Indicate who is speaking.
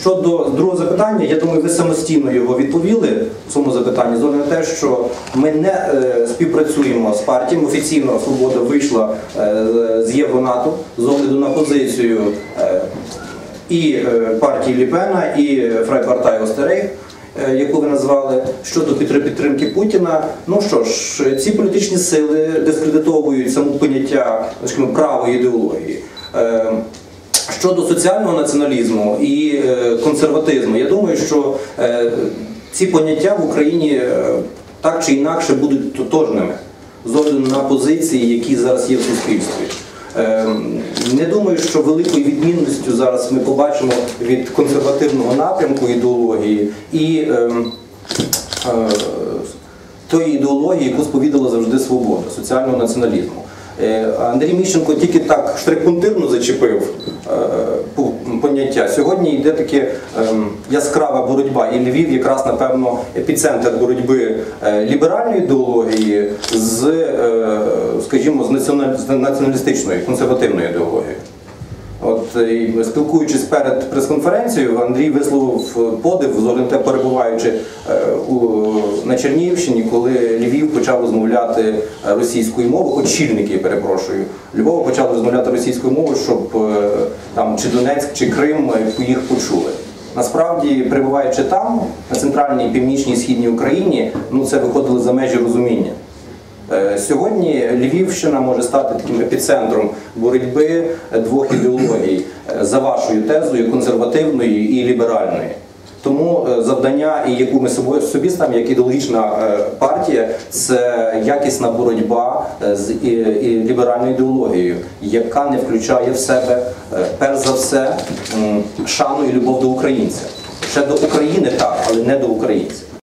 Speaker 1: Щодо другого запитання, я думаю, ви самостійно його відповіли в цьому запитанні. З те, що ми не е, співпрацюємо з партіями. Офіційно Свобода вийшла е, з Євронату з огляду на позицію е, і партії Ліпена, і Фрайпартай Остерейх. Яку ви назвали щодо підтримки Путіна, ну що ж, ці політичні сили дискредитовують саму поняття скажімо, правої ідеології. Щодо соціального націоналізму і е, консерватизму, я думаю, що е, ці поняття в Україні е, так чи інакше будуть тотожними з огляду на позиції, які зараз є в суспільстві. Не думаю, що великою відмінністю зараз ми побачимо від консервативного напрямку ідеології і тої ідеології, яку сповідала завжди свобода, соціального націоналізму. Е, Андрій Міщенко тільки так штрих-пунктирно зачепив е, поняття. Сьогодні йде таке ем, яскрава боротьба, і Львів якраз, напевно, епіцентр боротьби е, ліберальної ідеології з, скажімо, з націоналістичною, консервативною ідеологією. Е, і спілкуючись перед прес-конференцією, Андрій висловив е, подив, зоренте перебуваючи е, у, на Чернігівщині, коли Львів почав розмовляти е, російською мовою, очільники, перепрошую, Львова почали розмовляти російською мовою, щоб е, там чи Донецьк, чи Крим е, їх почули. Насправді, перебуваючи там, на центральній, північній, східній Україні, ну це виходило за межі розуміння. Е, Сьогодні Львівщина може стати таким епіцентром боротьби двох ідеологій е, за вашою тезою консервативної і ліберальної. Тому е, завдання, і яку ми собою собі ставимо, як ідеологічна партія, це якісна боротьба з ліберальною ідеологією, яка не включає в себе перш за все шану і любов до українця. Ще до України так, але не до